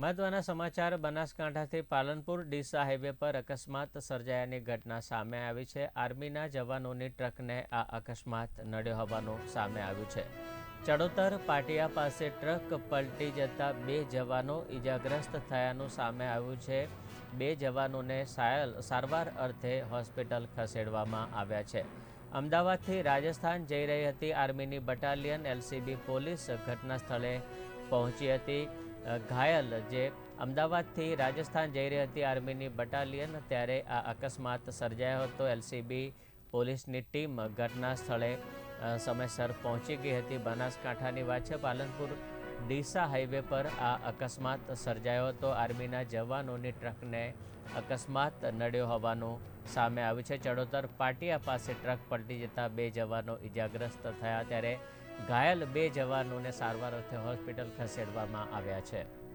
મહત્વના સમાચાર બનાસકાંઠાથી પાલનપુર ડીસા હાઈવે પર અકસ્માત સર્જાયાની ઘટના સામે આવી છે. આર્મીના જવાનોની ટ્રકને આ અકસ્માત નડ્યો હોવાનું સામે આવ્યું છે. ચડોતર પાટિયા પાસે ટ્રક પલટી જતા બે જવાનો ઈજાગ્રસ્ત થયાનું સામે આવ્યું છે. બે જવાનોને સાયલ, સારવાર અર્થે હોસ્પિટલ ખસેડવામાં આવ્યા છે. અમદાવાદથી રાજસ્થાન જઈ રહી હતી આર્મીની બટાલિયન એલસીબી પોલીસ ઘટના સ્થળે પહોંચી હતી. ઘાયલ જે અમદાવાદથી રાજસ્થાન જઈ રહી હતી આર્મીની બટાલિયન, ત્યારે આ અકસ્માત સર્જાયો હતો. એલસીબી પોલીસની ટીમ ઘટના સ્થળે સમયસર પહોંચી ગઈ હતી. બનાસકાંઠાની વાત છે, પાલનપુર ડીસા હાઈવે પર આ અકસ્માત સર્જાયો હતો. આર્મીના જવાનોની ટ્રકને અકસ્માત નડ્યો હોવાનું સામે આવ્યું છે. ચડોતર પાટિયા પાસે ટ્રક પલટી જતા બે જવાનો ઇજાગ્રસ્ત થયા. ત્યારે ઘાયલ બે જવાનોને સારવાર અર્થે હોસ્પિટલ ખસેડવામાં આવ્યા છે.